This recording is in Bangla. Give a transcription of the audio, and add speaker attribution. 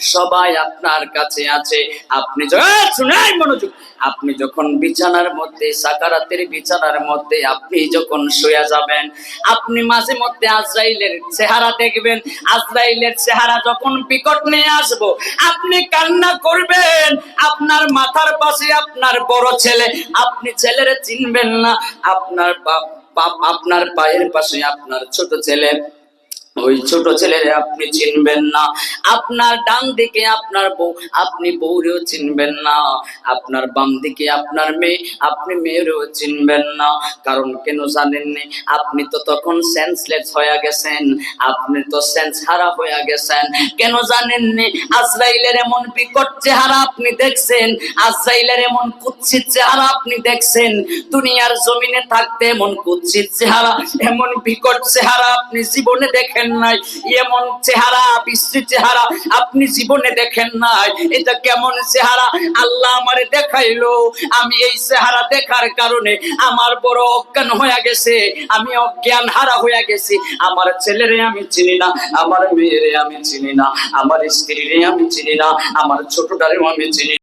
Speaker 1: সবাই আপনার কাছে আছে। আপনি আপনি যখন বিছানার মধ্যে, সাকারাতের বিছানার মধ্যে আপনি যখন শুয়ে যাবেন, আপনি মাঝে মধ্যে আজরাইলের চেহারা দেখবেন। আজরাইলের চেহারা যখন বিকট নিয়ে আসব, আপনি কান্না করবেন। আপনার মাথার পাশে আপনার বড় ছেলে, আপনি ছেলেরে চিনবেন না। আপনার আপনার পায়ের পাশে আপনার ছোট ছেলে। ওই ছোট ছেলেরে আপনি চিনবেন না। আপনার ডান দিকে আপনার বউ, আপনি বউরেও চিনবেন না। আপনার বাম দিকে আপনার মেয়ে, আপনি মেয়েরেও চিনবেন না। কারণ কেন জানেননি? আপনি তো তখন সেন্সলেস হয়ে গেছেন। আপনি তো সেন্স হারা হয়ে গেছেন। কেন জানেননি? আজরাইলের এমন বিকট চেহারা আপনি দেখছেন। আজরাইলের এমন কুৎসিত চেহারা আপনি দেখছেন। দুনিয়ার জমিনে থাকতে এমন কুৎসিত চেহারা, এমন বিকট চেহারা আপনি জীবনে দেখেন নাই। এমন চেহারা, বিশ্রী চেহারা আপনি জীবনে দেখেন নাই। এটা কেমন চেহারা? আল্লাহ আমারে দেখাইলো। আমি এই চেহারা দেখার কারণে আমার বড় অজ্ঞান হয়ে গেছে। আমি অজ্ঞান হারা হয়ে গেছি। আমার ছেলেরে আমি চিনি না, আমার মেয়েরে আমি চিনি না, আমার স্ত্রীরে আমি চিনি না, আমার ছোটটারেও আমি চিনি।